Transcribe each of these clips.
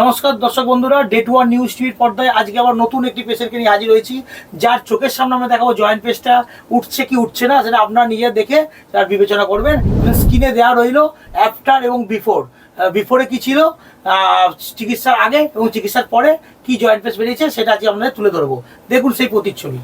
নমস্কার দর্শক বন্ধুরা ডেট ওয়ান নিউজ টিভির পর্দায় আজকে আবার নতুন একটি পেশেন্টকে নিয়ে হাজির হয়েছি, যার চোখের সামনে আমরা দেখাবো জয়েন্ট পেসটা উঠছে কি উঠছে না, সেটা আপনারা নিজে দেখে তার বিবেচনা করবেন। স্কিনে দেওয়া রইল অ্যাফটার এবং বিফোর বিফোরে কি ছিল? চিকিৎসার আগে এবং চিকিৎসার পরে কি জয়েন্ট পেস বেরিয়েছে সেটা আজকে আপনাদের তুলে ধরবো। দেখুন সেই প্রতিচ্ছবি।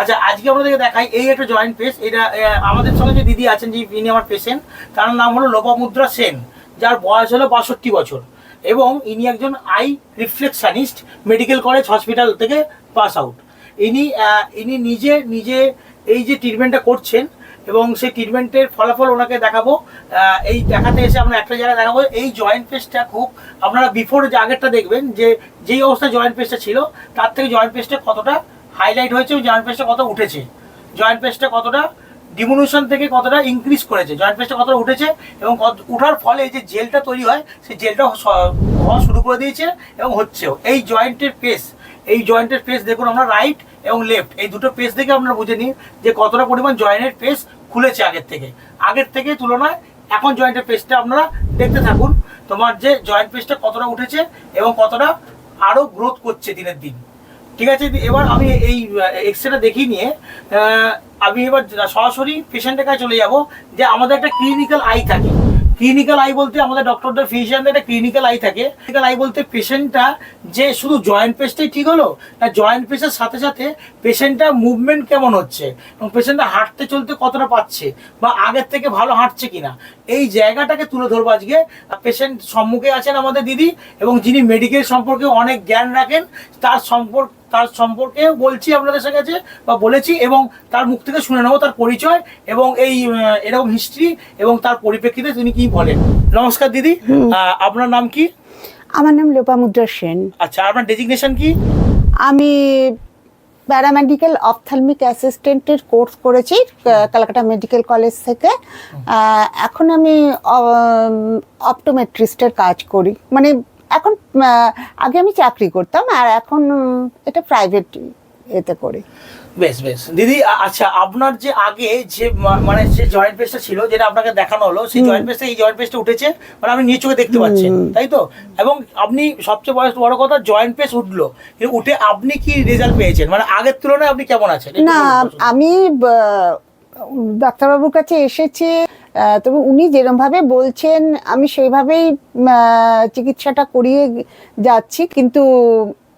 আচ্ছা আজকে আপনাদেরকে দেখাই এই একটা জয়েন্ট পেস এটা আমাদের সঙ্গে যে দিদি আছেন যে ইনি আমার পেশেন্ট তার নাম হলো লোপামুদ্রা সেন, যার বয়স হলো বাষট্টি বছর। এবং ইনি একজন eye refractionist medical college hospital থেকে পাস আউট ইনি ইনি নিজে নিজে এই যে ট্রিটমেন্টটা করছেন এবং সেই ট্রিটমেন্টের ফলাফল ওনাকে দেখাবো এই দেখাতে এসে আমরা একটা জায়গায় দেখাবো এই জয়েন্ট পেস্টটা খুব, আপনারা বিফোর যে আগেরটা দেখবেন, যে, যেই অবস্থায় জয়েন্ট পেস্টটা ছিল, তার থেকে জয়েন্ট পেসটা কতটা হাইলাইট হয়েছে জয়েন্ট পেসটা কত উঠেছে। জয়েন্ট পেস্টটা কতটা ডিমোনেশন থেকে কতটা ইনক্রিজ করেছে জয়েন্ট পেসটা কতটা উঠেছে এবং উঠার ফলে যে জেলটা তৈরি হয়, সেই জেলটা হওয়া শুরু করে দিয়েছে এবং হচ্ছেও। এই জয়েন্টের পেস এই জয়েন্টের পেস দেখুন আমরা রাইট এবং লেফট এই দুটো পেস দেখে আমরা বুঝে নিই যে কতটা পরিমাণ জয়েন্টের পেস খুলেছে আগের থেকে। আগের থেকে তুলনায় এখন জয়েন্টের পেসটা আপনারা দেখতে থাকুন, তোমার যে জয়েন্ট পেসটা কতটা উঠেছে এবং কতটা আরও গ্রোথ করছে দিনের দিন। ঠিক আছে, এবার আমি এই এক্সরেটা দেখিয়ে নিয়ে আমি এবার সরাসরি পেশেন্টের কাছে চলে যাব, যে আমাদের একটা ক্লিনিক্যাল আই থাকে। ক্লিনিক্যাল আই বলতে আমাদের ডক্টরদের ফিজিশিয়ানদের একটা ক্লিনিক্যাল আই থাকে। ক্লিনিক্যাল আই বলতে পেশেন্টটা যে শুধু জয়েন্ট পেসটাই ঠিক হলো, না জয়েন্ট পেসের সাথে সাথে পেশেন্টটা মুভমেন্ট কেমন হচ্ছে, এবং পেশেন্টটা হাঁটতে চলতে কতটা পাচ্ছে বা আগের থেকে ভালো হাঁটছে কিনা, এই জায়গাটাকে তুলে ধরবো আজকে। পেশেন্ট সম্মুখে আছেন আমাদের দিদি, এবং যিনি মেডিকেল সম্পর্কে অনেক জ্ঞান রাখেন, তার সম্পর্ক তার সম্পর্কে বলছি আপনাদের কাছে বা বলেছি এবং তার মুখ থেকে শুনে নেব তার পরিচয় এবং এই এরকম হিস্ট্রি এবং তার পরিপ্রেক্ষিতে তিনি কি বলেন। নমস্কার দিদি। আপনার নাম কি? আমার নাম লোপামুদ্রা সেন। আচ্ছা আপনার ডেজিগনেশন কি? আমি প্যারামেডিক্যাল অপথালমিক অ্যাসিস্ট্যান্টের কোর্স করেছি ক- ক্যালকাটা মেডিকেল কলেজ থেকে। এখন আমি অপটোমেট্রিস্টের কাজ করি। মানে এখন আগে আমি চাকরি করতাম আর এখন এটা প্রাইভেট এতে করি। বেশ বেশ। দিদি আচ্ছা আপনার যে আগে যে মানে যে জয়েন্ট পেসটা ছিল যেটা আপনাকে দেখানো হলো সেই জয়েন্ট পেসটা এই জয়েন্ট পেসটা উঠেছে মানে আপনি নিজ চোখে দেখতে পাচ্ছেন তাই তো? এবং আপনি সবচেয়ে বয়স বড় কথা জয়েন্ট পেস উঠল। উঠে আপনি কি রেজাল্ট পেয়েছেন? মানে আগের তুলনায় আপনি কেমন আছেন? না আমি ডাক্তারবাবুর কাছে এসেছি। তবে উনি যেরমভাবে বলছেন, আমি সেইভাবেই চিকিৎসাটা করিয়ে যাচ্ছি। কিন্তু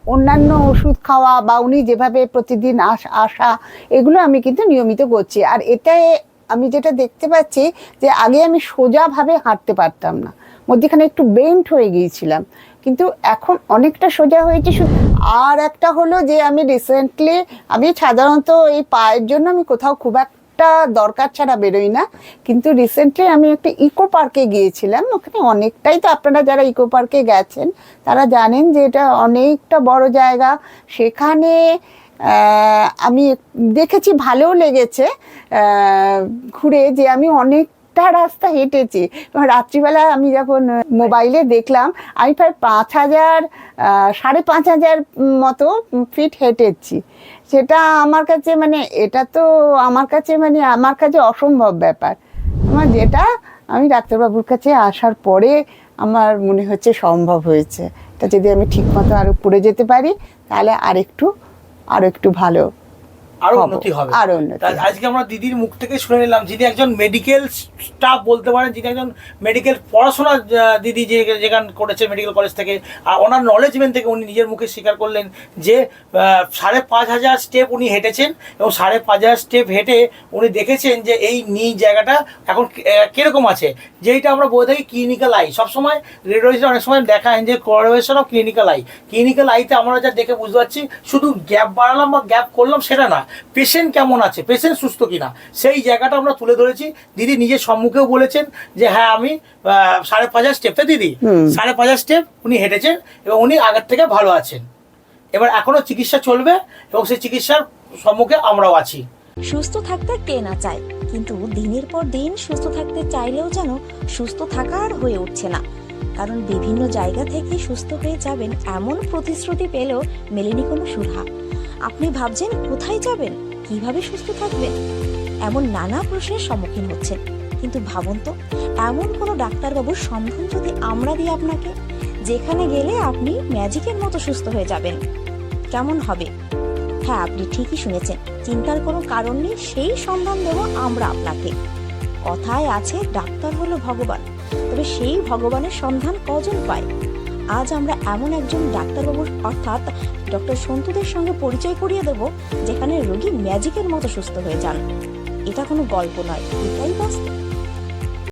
অন্যান্য ওষুধ খাওয়া বা উনি যেভাবে প্রতিদিন আস- এগুলো আমি কিন্তু নিয়মিত করছি। আর এতে আমি যেটা দেখতে পাচ্ছি যে, আগে আমি সোজাভাবে হাঁটতে পারতাম না। মধ্যেখানে একটু বেন্ট হয়ে গিয়েছিলাম। কিন্তু এখন অনেকটা সোজা হয়েছে আর একটা হলো যে, আমি রিসেন্টলি আমি সাধারণত এই পায়ের জন্য আমি কোথাও খুব একটা দরকার ছাড়া বেরোই না। কিন্তু রিসেন্টলি আমি একটা ইকো পার্কে গিয়েছিলাম, ওখানে অনেকটাই তো আপনারা যারা ইকো পার্কে গেছেন, তারা জানেন যে এটা অনেকটা বড় জায়গা। সেখানে আমি দেখেছি ভালোও লেগেছে ঘুরে যে আমি অনেকটা রাস্তা হেঁটেছি। রাত্রিবেলা আমি যখন মোবাইলে দেখলাম, আমি প্রায় পাঁচ হাজার সাড়ে পাঁচ হাজার মতো ফিট হেঁটেছি। সেটা আমার কাছে মানে এটা তো আমার কাছে মানে আমার কাছে অসম্ভব ব্যাপার। আমার যেটা, আমি ডাক্তারবাবুর কাছে আসার পরে আমার মনে হচ্ছে সম্ভব হয়েছে। এটা যদি আমি ঠিকমতো আরও পড়ে যেতে পারি, তাহলে আরেকটু আরও একটু ভালো আরও উন্নতি হবে। আরও উন্নতি আজকে আমরা দিদির মুখ থেকে শুনে নিলাম যিনি একজন মেডিকেল স্টাফ বলতে পারেন যিনি একজন মেডিকেল পড়াশোনা দিদি যে যেখান করেছে মেডিকেল কলেজ থেকে আর ওনার নলেজমেন্ট থেকে উনি নিজের মুখে স্বীকার করলেন যে সাড়ে পাঁচ হাজার স্টেপ উনি হেঁটেছেন এবং সাড়ে পাঁচ হাজার স্টেপ হেঁটে উনি দেখেছেন যে এই নি জায়গাটা এখন কীরকম আছে। যেইটা আমরা বলে থাকি ক্লিনিক্যাল আই সবসময় রেডিওলজিতে অনেক সময় দেখায় যে কোয়ারেশন অফ ক্লিনিক্যাল আই ক্লিনিক্যাল আইতে আমরা যা দেখে বুঝতে পারছি শুধু গ্যাপ বাড়ালাম বা গ্যাপ করলাম সেটা না। পেশেন্ট কেমন আছে? পেশেন্ট সুস্থ কিনা? সেই জায়গাটা আমরা তুলে ধরেছি। দিদি নিজের সম্মুখেও বলেছেন যে হ্যাঁ আমি সাড়ে পাঁচ হাজার স্টেপটা দিদি। সাড়ে পাঁচ হাজার স্টেপ উনি হেঁটেছেন এবং উনি আগের থেকে ভালো আছেন। এবার এখনও চিকিৎসা চলবে এবং সেই চিকিৎসার সম্মুখে আমরাও আছি। সুস্থ থাকতে কে না চায়? কিন্তু দিনের পর দিন সুস্থ থাকতে চাইলেও যেন সুস্থ থাকা আর হয়ে উঠছে না। কারণ বিভিন্ন জায়গা থেকে সুস্থ হয়ে যাবেন এমন প্রতিশ্রুতি পেলেও মেলেনি কোনো সুরাহা আপনি ভাবছেন কোথায় যাবেন? কীভাবে সুস্থ থাকবেন? এমন নানা প্রশ্নের সম্মুখীন হচ্ছেন। কিন্তু ভাবুন তো, এমন কোনো ডাক্তারবাবুর সন্ধান যদি আমরা দিই আপনাকে, যেখানে গেলে আপনি ম্যাজিকের মতো সুস্থ হয়ে যাবেন। কেমন হবে? হ্যাঁ আপনি ঠিকই শুনেছেন। চিন্তার কোনো কারণ নেই, সেই সন্ধান দেব আমরা আপনাকে। কথায় আছে, ডাক্তার হলো ভগবান। তবে সেই ভগবানের সন্ধান কজন পায়? আজ আমরা এমন একজন ডাক্তারবাবুর, অর্থাৎ ডক্টর সন্তুদের সঙ্গে পরিচয় করিয়ে দেব, যেখানে রোগী ম্যাজিকের মতো সুস্থ হয়ে যান। এটা কোনো গল্প নয়, এটাই বাস্তব।